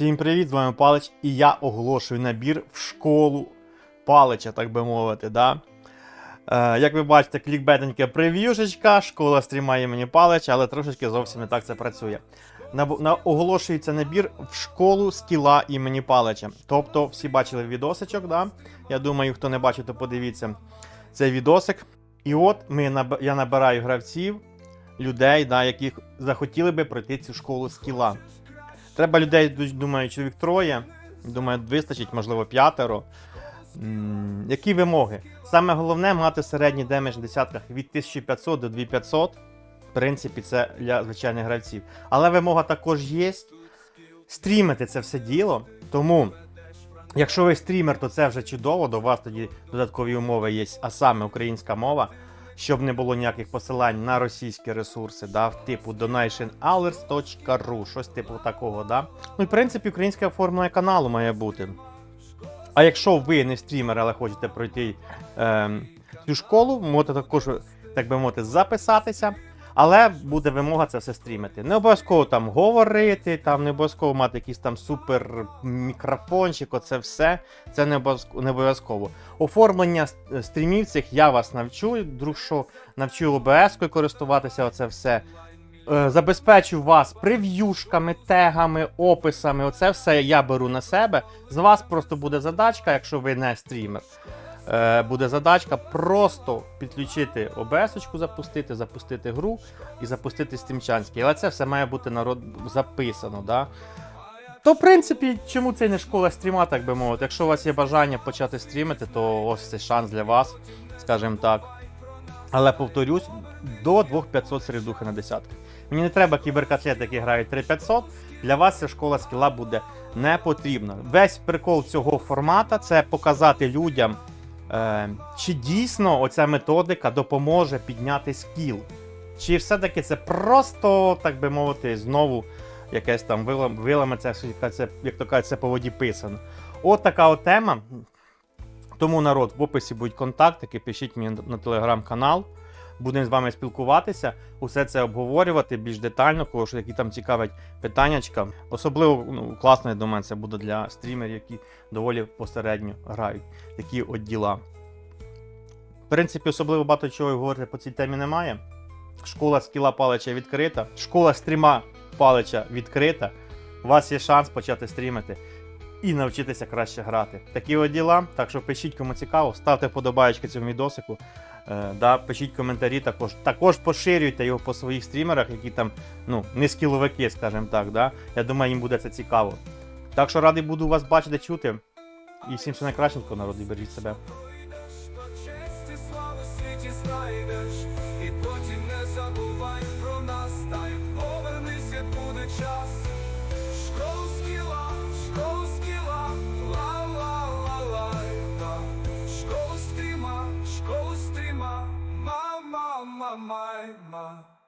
Всім привіт, з вами Палич, і я оголошую набір в школу Палича, так би мовити. Да? Е, як ви бачите, клікбетенька прев'юшечка, школа стріма імені Палича, але трошечки зовсім не так це працює. На, на, оголошується набір в школу скіла імені Палича. Тобто, всі бачили відосичок, да? я думаю, хто не бачив, то подивіться цей відосик. І от ми, я набираю гравців, людей, да, яких захотіли би пройти цю школу скіла. Треба людей, ду- думаю, чоловік троє. Думаю, вистачить, можливо, п'ятеро. Які вимоги? Саме головне мати середній демедж в десятках від 1500 до 2500. В принципі, це для звичайних гравців. Але вимога також є. Стрімити це все діло. Тому, якщо ви стрімер, то це вже чудово. До вас тоді додаткові умови є, а саме українська мова. Щоб не було ніяких посилань на російські ресурси, да, типу donationhours.ru, щось типу такого, да. Ну і в принципі українська оформлення каналу має бути. А якщо ви не стрімер, але хочете пройти е, цю школу, можете також, так би мовити, записатися. Але буде вимога це все стрімити. Не обов'язково там говорити, там не обов'язково мати якийсь там супер мікрофончик, оце все. Це не обов'язково. Оформлення стрімів цих я вас навчу, друг що навчу OBS-кою користуватися, оце все. Е, Забезпечу вас прев'юшками, тегами, описами. Оце все я беру на себе. З вас просто буде задачка, якщо ви не стрімер. Е, буде задачка просто підключити OBS-очку, запустити, запустити гру і запустити стрімчанський. Але це все має бути народ записано. Да? То, в принципі, чому це не школа стріма, так би мовити. Якщо у вас є бажання почати стрімити, то ось це шанс для вас, скажімо так. Але повторюсь, до 2500 середухи на десятки. Мені не треба кіберкатлет, які грають 3500. Для вас ця школа скіла буде не потрібна. Весь прикол цього формата це показати людям, чи дійсно оця методика допоможе підняти скіл. Чи все-таки це просто, так би мовити, знову якесь там вилам- вилами, як то кажуть, це по воді писано. От така от тема. Тому народ, в описі будуть контактики, пишіть мені на телеграм-канал. Будемо з вами спілкуватися, усе це обговорювати більш детально, кого ж які там цікавить питаннячка. Особливо ну, класно, я думаю, це буде для стрімерів, які доволі посередньо грають такі от діла. В принципі, особливо багато чого говорити по цій темі немає. Школа скіла палича відкрита, школа стріма палича відкрита. У вас є шанс почати стрімити і навчитися краще грати. Такі от діла. Так що пишіть, кому цікаво, ставте вподобаєчки цьому відосику. Е, да, пишіть коментарі також. Також поширюйте його по своїх стрімерах, які там ну, не скіловики, скажімо так. Да? Я думаю, їм буде це цікаво. Так що радий буду вас бачити, чути. І всім все найкращенько, народ, і бережіть себе. І потім не забувай про нас, та й повернися, буде час. Школу стріма, школу стріма, ма-ма-ма-май-ма.